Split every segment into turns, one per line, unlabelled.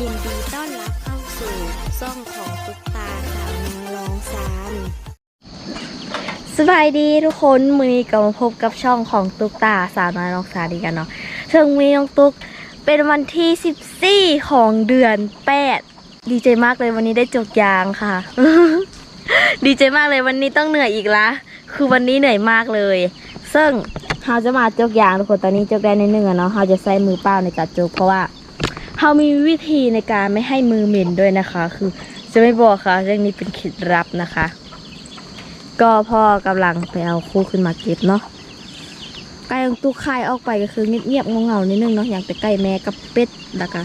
ยินดีต้อนรับเข้าสู่ซ่องของตุ๊กตาสาวน้อยร้องซาน
สบายดีทุกคนมือนี้ก็มาพบกับช่องของตุ๊กตาสาวน้อยน้องสานดีกันเนาะซึ่งมีน้องตุ๊กเป็นวันที่ 14 ของเดือน 8 ดีใจมากเลยวันนี้ได้จกยางค่ะ ดีใจมากเลยวันนี้ต้องเหนื่อยอีกละคือวันนี้เหนื่อยมากเลย ซึ่งเราจะมาจกยางทุกคนตอนนี้จกได้ในหนึ่งอะเนาะเราจะใช้มือเปล่าในการจกเพราะว่า เรามีวิธีในการไม่ให้มือเหม็นด้วยนะคะ คือจะไม่บอกค่ะ เรื่องนี้เป็นเคล็ดลับนะคะ ก็พ่อกำลังไปเอาคู่ขึ้นมาเก็บเนาะไก่ของตู้คายออกไปก็คือเงียบๆเงาๆนิดนึงเนาะอย่างแต่ไก่แม่กับเป็ดแล้วก็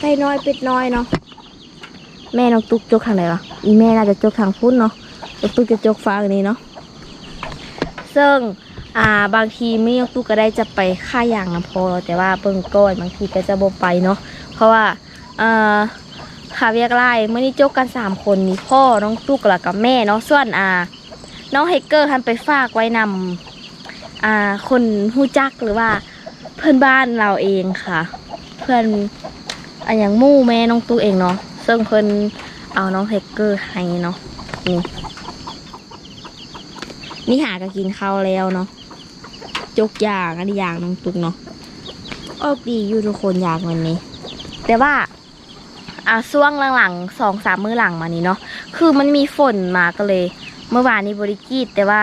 ไก่น้อยเป็ดน้อยเนาะแม่น้องตุ๊กจกทางไหนวะอีแม่น่าจะจกทางพุ่นเนาะตุ๊กจะจกฟ้าอันนี้เนาะซึ่ง อ่าบางทีไม่น้องตุ๊กก็ได้จะไปค่ายางนะพอ แต่ว่าเบิ่งก้อนบางทีก็จะบ่ไปเนาะเพราะว่าเอ่อขาเวียกไล่เมื่อนี้จกกันสามคนมีพ่อน้องตุ๊กแล้วกับแม่เนาะส่วนอ่าน้องเฮกเกอร์ทันไปฝากไว้นำอ่าคนฮู้จักหรือว่าเพื่อนบ้านเราเองค่ะ เพื่อนอันอย่างมู่แม่น้องตู้เองเนาะซึ่งเพิ่อนเอาน้องเฮกเกอร์ให้เนาะนี่นี่หาก็กินข้าวแล้วเนาะ จกยางอันนี้ยางน้องตุ๊กเนาะออกดีอยู่ทุกคนยางวันนี้ แต่ว่าอ่าช่วงหลังๆสองสามมื้อหลังมานี้เนาะคือมันมีฝนมาก็เลย เมื่อวานนี้บริกีดแต่ว่า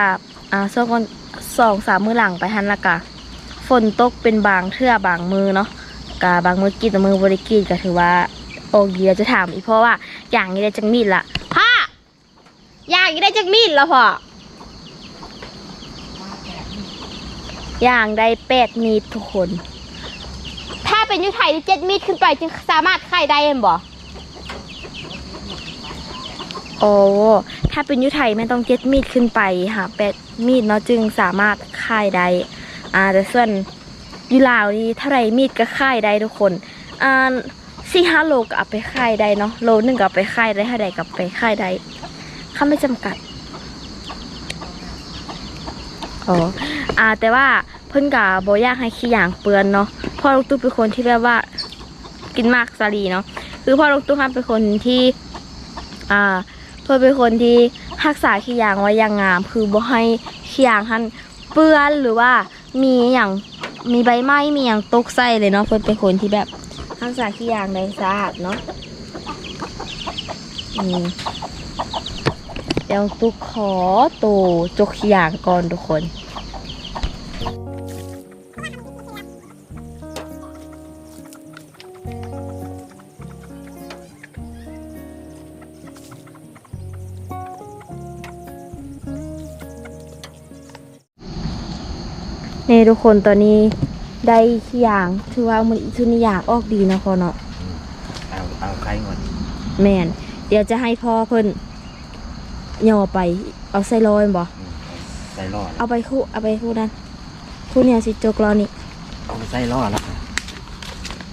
อ่าช่วงสองสามมือหลังไปทันละกะฝนตกเป็นบางเทื่อบางมือเนาะกะบางมือกีดแต่มือบริกีดก็ถือว่าโอเดียจะถามอีกเพราะว่าอย่างนี้ได้จักมีดละพ่ออย่างนี้ได้จักมีดละพ่อ อย่างได้แปดมีดทุกคน ถ้าเป็นยุทธไทยเจ็ดมีดขึ้นไปจึงสามารถไข่ได้เห็นบ่โอ้ถ้าเป็นยุไทยไม่ต้องเจ็ดมีดขึ้นไปหาแปดมีดเนาะจึงสามารถค่ายได้อ่าแต่ส่วนยูลาวนี่เท่าไรมีดก็ค่ายได้ทุกคนอ่าสี่ห้าโลก็เอาไปค่ายได้เนาะโลหนึ่งก็เอาไปค่ายได้เท่าไรก็ไปค่ายได้ค่าไม่จำกัดอ๋ออ่าแต่ว่า พิ่นกับบอยากให้ขี้อย่างเปลือนเนาะพ่อลูกตุ๊กเป็นคนที่แบบว่ากินมากสาลีเนาะคือพ่อลูกตุ๊กเป็นคนที่ อ่า เพื่อเป็นคนที่รักษาขี้ยางไว้อย่างงาม คือบ่ให้ขี้ยางท่านเปื้อนหรือว่ามีอย่างมีใบไม้มีอย่างตกใส่เลยเนาะเพื่อเป็นคนที่แบบรักษาขี้ยางได้สะอาดเนาะเดี๋ยวตุกขอตัวจกขี้ยางก่อนทุกคน นี่ทุกคนตอนนี้ได้ขี้ยางถือว่ามันชุนิยางออกดีนะพ่อเนาะ
เอาเอาใครก่อน
แมนเดี๋ยวจะให้พ่อเพิ่นย่อไป เอาใส่ลอยบ่
อืมใส่ล่อแล้ว
เอาไปคู่เอาไปคู่นั้นคู่เนี่ยสิจกรอนี่
เอาใส่ล่อแล้ว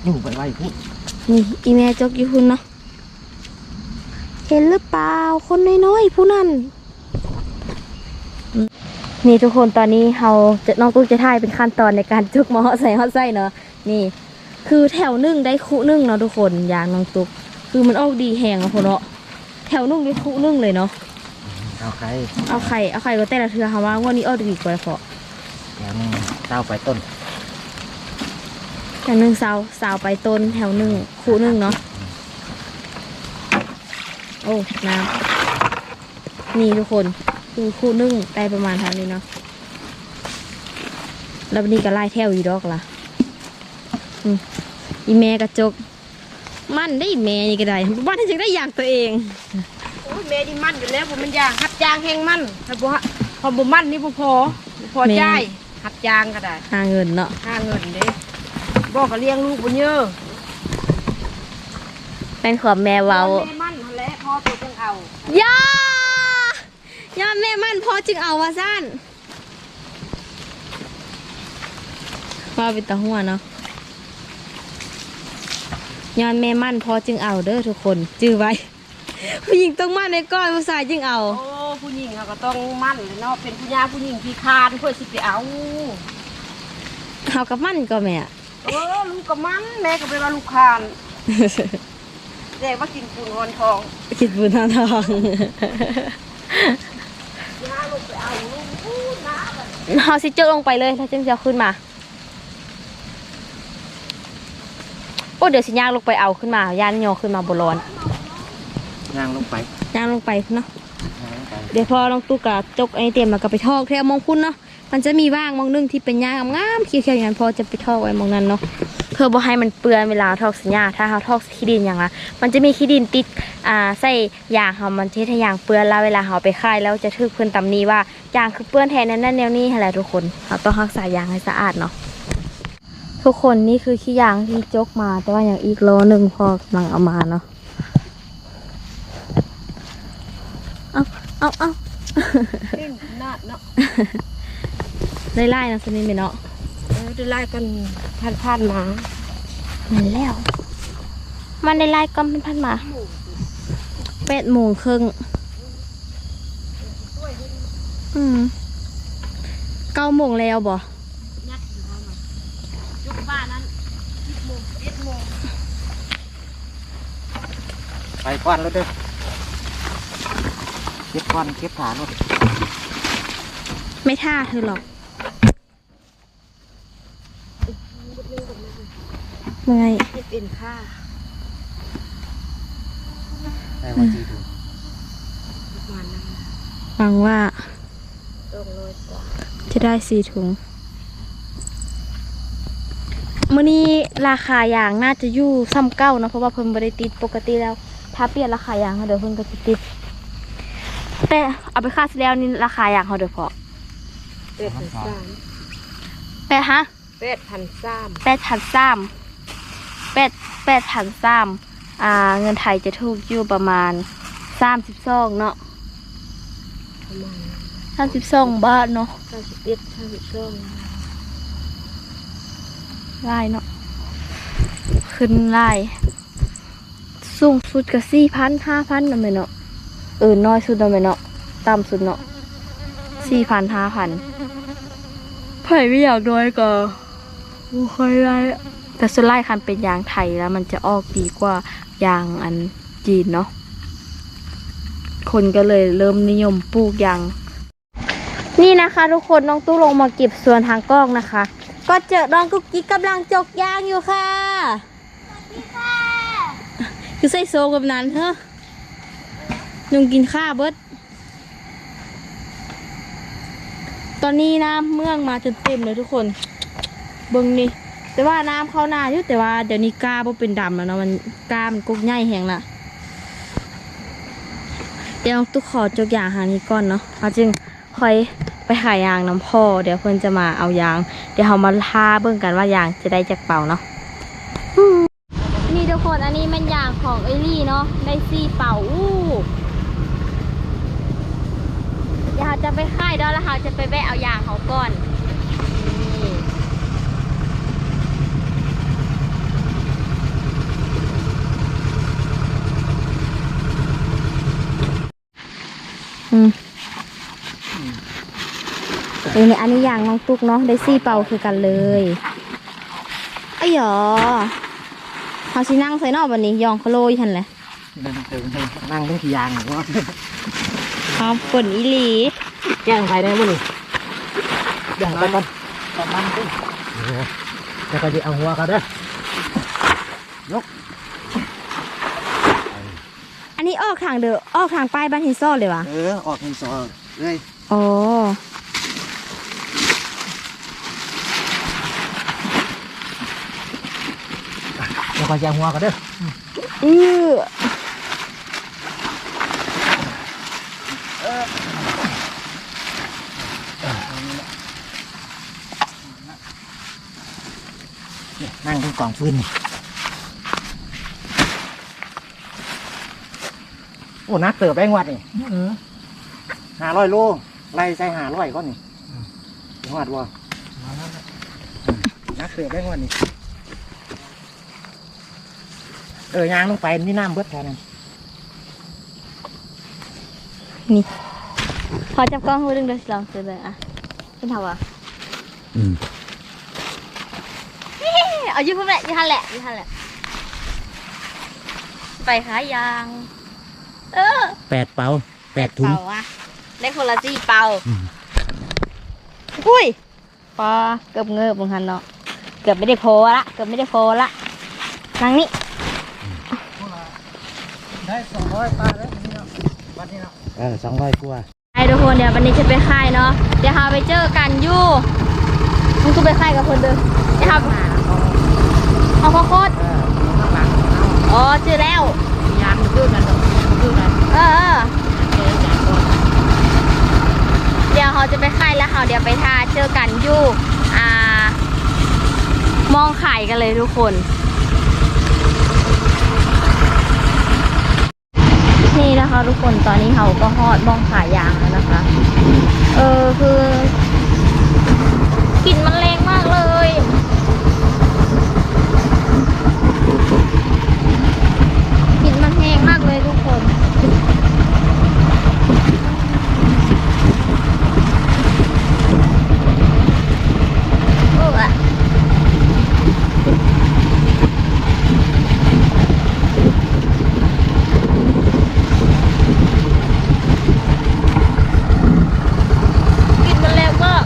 อยู่ไปไว้พูด
นี่อีแม่จกอยู่คุณเนาะเห็นหรือเปล่าคนน้อยๆผู้นั้นอืม นี่ทุกคนตอนนี้เราจะน้องตุ๊กจะถ่ายเป็นขั้นตอนในการจกหมอใส่ฮอดใส่เนาะนี่คือแถวหนึ่งได้คู่หนึ่งเนาะทุกคนอย่างน้องตุ๊กคือมันออกดีแหงอะพอเนาะแถวหนึ่งได้คู่หนึ่งเลยเนาะ
เอาใคร
เอาไข่เอาไข่ก็แต่ละเทือค่ะว่างวดนี้ออกดีกว่าพอ
แถวนึงเต้าไปต้น
แถวหนึ่งสาวสาวไปต้นแถวหนึ่งคู่หนึ่งเนาะโอ้น้ำนี่ทุกคน คือคู่หนึ่งได้ประมาณเท่านี้เนาะแล้ววันนี้ก็ไล่แถวอีดอกล่ะอืมอีแม่กระจก มันได้อีแม่นี่ก็ได้บ้านที่จะได้อยากตัวเอง
โอ้ยแม่ดิมันอยู่แล้วผมมันยางหัดยางแห้งมันถ้าบ่ฮะพอบ่มันนี่บ่พอบ่พอ
แม่
จ่ายหัดยางก็ได้
หาเงินเนาะ
ค่าเงินเด้บอกก็เลี้ยงลูกบ่เยอะ
เป็นขวบแม่เว้า
แม่มันนั่นแหละพอตัวต้องเอา
ย่า ย่าแม่มันพอจึงเอาว่าสั้นว่าเป็นตาหัวเนาะย้อนแม่มั่นพอจึงเอาเด้อทุกคน จื้อไว้ ผู้หญิงต้องมั่นในก้อนผู้ชายจึงเอา
โอ้ผู้หญิงเขาก็ต้องมั่นเลยเนาะเป็นผู้หญิงผู้หญิงที่คร้านเพื่อสิไปเอา
เอากับมั่นก็แม่
เออลูกก็มันแม่ก็ไปว่าลูกคานแดงว่ากินปูนงอนทอง
คิดบุญทางทอง เฮาสิเจอลงไปเลยแล้วจึงจะเอาขึ้นมา โอ้เดี๋ยวสิย่างลงไปเอาขึ้นมา ย่านโยขึ้นมาบนร้อน
ย่างลงไป
ย่างลงไปเนาะ
ย่างลงไป
เดี๋ยวพอลองตู้กะจกไอเต็มมากับไปทอกแค่มองพุ่นเนาะมันจะมีว่างมองนึงที่เป็นย่างงามๆเขียวๆอย่างนั้นพอจะไปทอกไว้มองนั้นเนาะ เพื่อบ่ให้มันเปื้อนเวลาทอกสัญญาถ้าเราทอกขี้ดินอย่างละมันจะมีขี้ดินติดอ่าใส่ยางเขามันที่ทยางเปื้อนแล้วเวลาเราไปค่ายแล้วจะทึกเพื่อนตำหนี้ว่ายางคือเปื้อนแทนนั่นนั่นแนวนี้อะไรทุกคนเราต้องรักษายางให้สะอาดเนาะทุกคนนี่คือขี้ยางที่จกมา แต่ว่าอย่างอีกโลหนึ่งพอกำลังเอามาเนาะเอาเอาเอา
ขึ้นหน้าเนาะ
ได้ไล่นะสนิทไหมเนาะ
เออได้ไล่กัน พันพันๆมา
เหมือนแล้ว มันได้ไล่ก้อมเป็นพันมาแปดโมงครึ่งอืมเก้าโมงแล้วบ่
ยุคบ้านนั้นสิบโมงเอ็ดโมง
ไปก้อนแล้วเด้อเก็บก้อนเก็บฐานรถ
ไม่ท่าเธอหรอก เมื่อย
เอ็ดเอ็นค่า
ได้วันที่ดู
ประมาณนั้น
หวังว่า
ต้องร้อยกว่า
จะได้สี่ถุงมื่อนี้ราคายางน่าจะอยู่ซ้ำเก้าเนอะเพราะว่าเพิ่นบริติดปกติแล้ว ถ้าเปลี่ยนราคายางเขาเดี๋ยวเพิ่นก็จะติด แต่เอาไปค่าสิแล้วนี่ราคายางเขาเดี๋ยวพอ
แปดพันสาม
แปดฮะ
แปดพันสาม
แปดพันสาม แปดแปดพันสามอ่าเงินไทยจะถูกอยู่ประมาณสามสิบสองเนาะ
ประมาณ
สามสิบสองบาทเนาะ
เก้าสิบเอ็ดเก้าสิบสอง
ไล่เนาะขึ้นไล่สูงสุดก็สี่พันห้าพันนั่นไหมเนาะเออน้อยสุดนั่นไหมเนาะต่ำสุดเนาะสี่พันห้าพันไผ่ไม่อยากน้อยก็โอ้ค่อยไล่ แต่ส่วนไล่คันเป็นยางไทยแล้วมันจะออกดีกว่ายางอันจีนเนาะคนก็เลยเริ่มนิยมปลูกยางนี่นะคะทุกคนน้องตู้ลงมาเก็บส่วนทางกล้องนะคะ ก็เจอน้องกุ๊กกิ๊กกำลังจกยางอยู่ค่ะสวัสดีค่ะคือใส่โซกับนั้นเฮ้อยุงกินข้าวเบิดตอนนี้น้ำเมืองมาจนเต็มเลยทุกคน เบิ่งนี่ แต่ว่าน้ำเข้านาอยู่แต่ว่า เดี๋ยวนี้กาบ่เป็นดำแล้วเนาะมันกามันกุกใหญ่แหงละเดี๋ยวตุ๊กขอจกยางหานี้ก่อนเนาะเอาจึงค่อยไปหายางน้ำพ่อ เดี๋ยวเพื่อนจะมาเอายาง เดี๋ยวเรามาทาเบิ่งกันว่ายางจะได้จากเป่าเนาะนี่ทุกคนอันนี้มันยางของเอลี่เนาะได้สี่เป่าอู้เดี๋ยวเราจะไปค่ายดอแล้วเราจะไปแวะเอายางเขาก่อน อืมเออเนี่ยอันนี้อย่างน้องตุ๊กเนาะได้ซี่เป่าคือกันเลยไอ้หยอเขาชินั่งใส่นอกวันนี้ยองเขาโลยหันเลย
นั่งเติมให้นั่งทั้งกี่ยางหรือว่า
ครับฝนอีหลี
แกล้งใครได้มั้งนี่เดี๋ยวไปก่อนประมาณนี้เดี๋ยวก็จะเอาหัวเขาเด้อยก
อั นนี้ออกทางเด้อออกทางป้ายบ้านฮินซอเลยวะ
เออออกในซอยเลย
อ๋อ
เดี๋ยวก็จะเอาหัวเขาเด้อ
อือ
เนี่ยนั่งตรงกล่องฟืนนี่ โอ้นักเติบแบงวัดนี่ห้าร้อยโลไล่ใส่ห้าร้อยก้อนนี่จังหวัดว่านักเติบแบงวัดนี่เออยางลงไปนี่น้ำเบิดแทนน
นี่ขอจับกล้องให้ดึงเดี๋ยวสิลองซื้อเลยอะเป็นเท่าอะ
อืม
เอาอยู่พุ่นแหละอยู่ทันแหละอยู่ทันแหละไปขายาง เออ
แปดเปาแปดถุง
เป่าอะได้คนละสี่เป่า
อืม
อุ้ยปอเกือบเงือบบางคันเนาะเกือบไม่ได้โพละเกือบไม่ได้โพละนางนี่
ได้สองร้อยปลาแล้วนี่เนาะวันนี้เนาะเออสองร้อยกว่า
ไอ้ทุกคนเดี๋ยววันนี้จะไปค่ายเนาะเดี๋ยวเราไปเจอกันอยู่มึงก็ไปค่ายกับคนเดิมเดี๋ยวเราเอาข้าวโคตร
เออข้างหลังเอา
อ๋อเจอแล้ว
ยางดื้อกันดอก ดื้อกัน
เออเออ
เจอจากก่อน
เดี๋ยวเขาจะไปค่ายแล้วเขาเดี๋ยวไปทาเจอกันอยู่อ่ามองไข่กันเลยทุกคนนี่นะคะทุกคนตอนนี้เขาก็ฮอดมองขายยางแล้วนะคะ เออคือกลิ่นมันแรงมากเลยกลิ่นมันแห้งมากเลยทุกคน โอ้อะกลินมันแรงมาก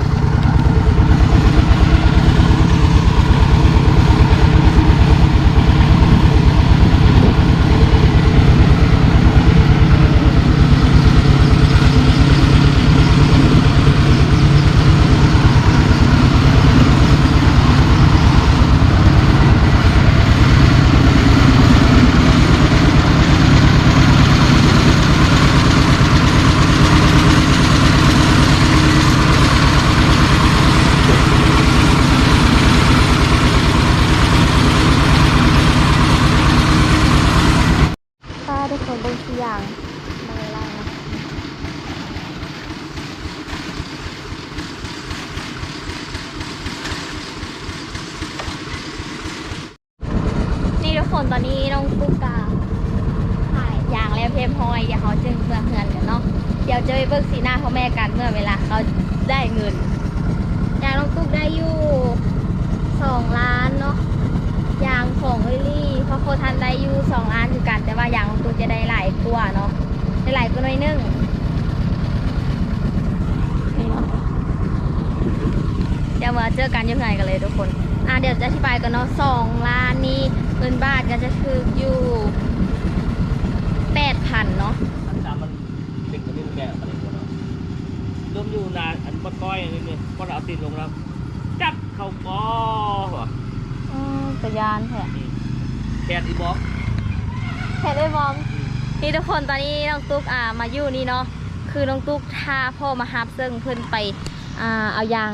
ป้าทุกคนบางทีอย่างมาไล่นะนี่ทุกคนตอนนี้น้องตุ๊กตาถ่ายอย่างแล้วเพมพอยเดี๋ยวเขาจึงเพื่อเงินกันเนาะ เดี๋ยวจะไปเบิกสีหน้าพ่อแม่กันเมื่อเวลาเขาได้เงินยางน้องตุ๊กได้อยู่สองล้านเนาะยางของเอลี่เพราะโคทันได้อยู่สองล้านคือกัน แต่ว่ายางของตูจะได้หลายกว่าเนาะได้หลายกว่าหน่อยนึงนี่เนาะเดี๋ยวมาเจอกันยังไงกันเลยทุกคนอะเดี๋ยวจะอธิบายกันเนาะสองล้านนี้เงินบาทก็จะคืออยู่แปดพันเนาะ
อันสามมันเด็กคนนี้มันแก่อะไรกว่าเนาะต้มอยู่นานอั นบดก้อยอันนี้เนี่ยก็เอาตีนลงแล้วจับเข้าปอว่ะ
อืมกระยานแท้
แคดอีบอก
แท้ได้บอมนี่ทุกคนตอนนี้น้องตุ๊กอ่ามาอยู่นี่เนาะคือน้องตุ๊กทาพ่อมาฮับซึ่งเพิ่นไปอ่าเอายาง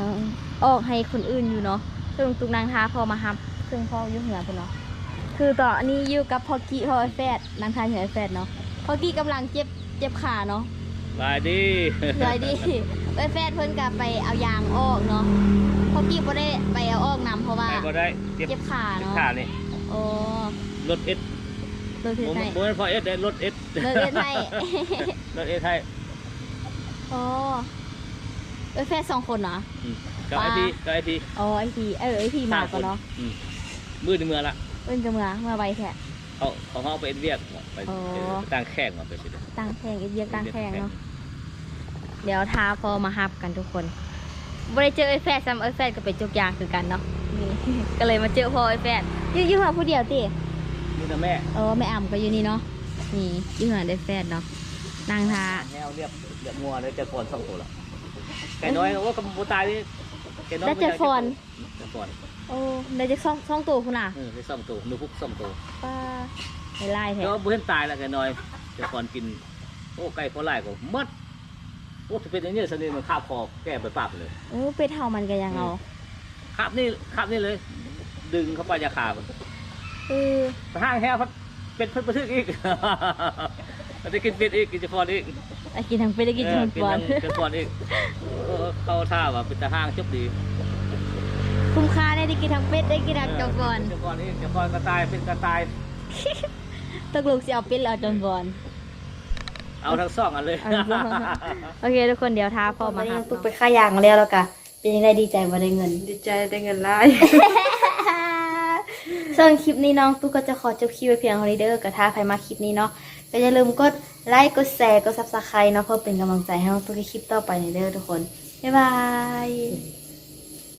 ออกให้คนอื่นอยู่เนาะซึ่งน้องตุ๊กนางทาพ่อมาฮับซึ่งพ่ออยู่เหนือเพิ่นเนาะคือตอนนี้อยู่กับพ่อกี้พ่อไอแฟดนางทาเหนือไอแฟดเนาะพ่อกี้กำลังเจ็บเจ็บขาเนาะ
บายดี
เลยดีไอแฟดเพิ่นก็ไปเอายางออกเนาะพ่อกี้บ่ได้ไปเอาออกนํเพราะว่า
ไปก็ได้เจ็บ
เจ็บขา
เจ็บ
เนาะ
ขานี่
โอ้
รถเอส
โดนเฮ็ด
ผม
ให้
ผมเป็นพอเอสได้รถเอส
โดนเฮ็ดให้
รถเอสให้
โอ้ไอแฟดสองคนเหรอ
อืมกับไอพีกับไอพี
อ๋อไอพีเออไอพีมาก่อนเนาะ
อืมมือในเมืองละ
เอิ้นกับเมือเมื่อไวแท้
เขาเขาเอาไปเอ็นเวียกไป
อ๋อ
ไปตั้งแข่งมาไปสิเด้อ
ตั้งแพงไอเดียตั้งแพงเนาะ เดี๋ยวท้าพอมาฮับกันทุกคนบ่ได้เจอไอแฟดซ้ำไอแฟดก็เป็นจุกยางคือกันเนาะนี่ ก็เลยมาเจอพอไอแฟดอยืดยืดมาผู้เดียวติ
นี่นะแม่
เออแม่อ่ำก็อยู่นี่เนาะ นี่ยืดมาไอแฟดเนาะ นางทา
แนวเรียบเรียบงัวเลยจะฟอนสองตัวละไก่น้อยโอ้กับบูตายนี่ไก่น้อย
ได้เจ็ดฟอน
จะฟอน
โอ้ได้จะซ่องซ่องตัวคุณน่ะ
เออได้สองตัวนูพุกสองตัว
ป้าไม่ไล่แท้
แล้วบุเห็นตายแล้วไก่น้อยจะฟอนกิน โอ้ไก่พอไล่ก็หมัดโอ้ถ้าเป็นอย่างนี้สนิทมันคาบคอแก้ไปปากเลย
เออเป็ดเห่ามันก็ยังเอา
คาบนี่คาบนี่เลย ดึงเข้าไปยาขาบ
เออ
ห้างแห้วพัดเป็นเพิ่นประทึกอีกมันจะกินเป็ดอีกกินจะฟอนอีก
ไอ้กินทั้งเป็ดได้กินทั้ง
เออกิน
บอล
ทั้งจะฟอนอีกเออเข้าท่าว่าเป็นตาห้างจบดี
คุ้มค่าได้ได้กินทั้งเป็ดได้กินทั้งจอมบอล
จะฟอนอีกจะฟอนกระต่ายเป็นกระต่าย
ตกลงสิเอาเป็ดหรือเอาจอมบอล
เอาทั้งสองอันเลย
เอาทั้งสองโอเคทุกคนเดี๋ยวท้าพ่อมาหาตุกไปค่ายางแล้วแล้วกะเป็นยังไงดีใจว่าได้เงิน
ดีใจได้เงินหลาย
เส่วนคลิปนี้น้องตุ๊กก็จะขอจบคลิปไว้เพียงเท่านี้เด้อก็ถ้าใครมาคลิปนี้เนาะก็อย่าลืมกดไลค์กดแชร์กดซับสไครต์เนาะเพื่อเป็นกำลังใจให้น้องตุ๊กในคลิปต่อไปในเด้อทุกคน บ๊ายบาย